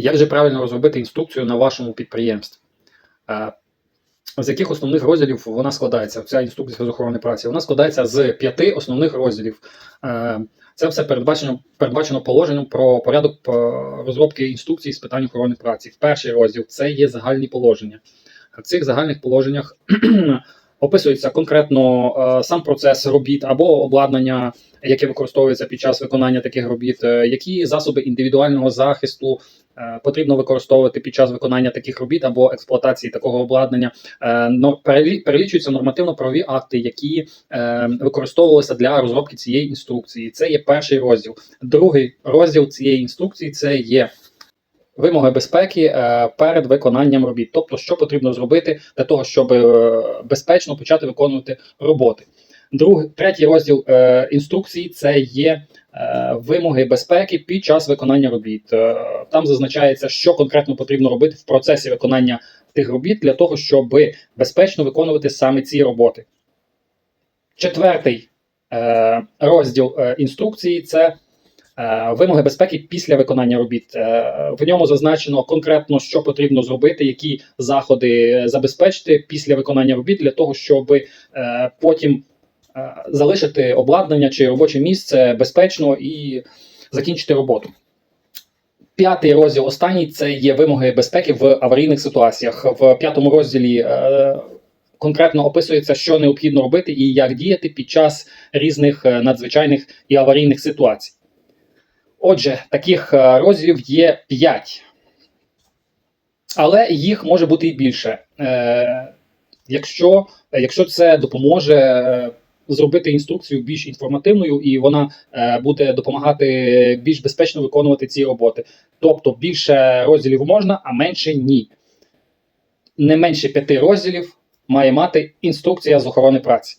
Як же правильно розробити інструкцію на вашому підприємстві? Е, З яких основних розділів вона складається? Ця інструкція з охорони праці? Вона складається з п'яти основних розділів. Е, Це все передбачено, передбачено положенням про порядок е, розробки інструкцій з питань охорони праці. Перший розділ це є загальні положення. В цих загальних положеннях описується конкретно е, сам процес робіт або обладнання, яке використовується під час виконання таких робіт, е, які засоби індивідуального захисту е, потрібно використовувати під час виконання таких робіт або експлуатації такого обладнання. Перелічуються нормативно-правові акти, які використовувалися для розробки цієї інструкції. Це є перший розділ. Другий розділ цієї інструкції це є. Вимоги безпеки е, перед виконанням робіт, тобто, що потрібно зробити для того, щоб е, безпечно почати виконувати роботи. Другий, третій розділ е, інструкції це є вимоги безпеки під час виконання робіт. Там зазначається, що конкретно потрібно робити в процесі виконання тих робіт для того, щоб безпечно виконувати саме ці роботи. Четвертий розділ інструкції це вимоги безпеки після виконання робіт. Е, в ньому зазначено конкретно, що потрібно зробити, які заходи забезпечити після виконання робіт для того, щоб е, потім е, залишити обладнання чи робоче місце безпечно і закінчити роботу. П'ятий розділ останній це є вимоги безпеки в аварійних ситуаціях. В п'ятому розділі е, конкретно описується, що необхідно робити і як діяти під час різних е, надзвичайних і аварійних ситуацій. Отже, таких е, розділів є 5. Але їх може бути і більше. Е, якщо, якщо це допоможе е, зробити інструкцію більш інформативною, і вона е, буде допомагати більш безпечно виконувати ці роботи. Тобто більше розділів можна, а менше ні. Не менше п'яти розділів має мати інструкція з охорони праці.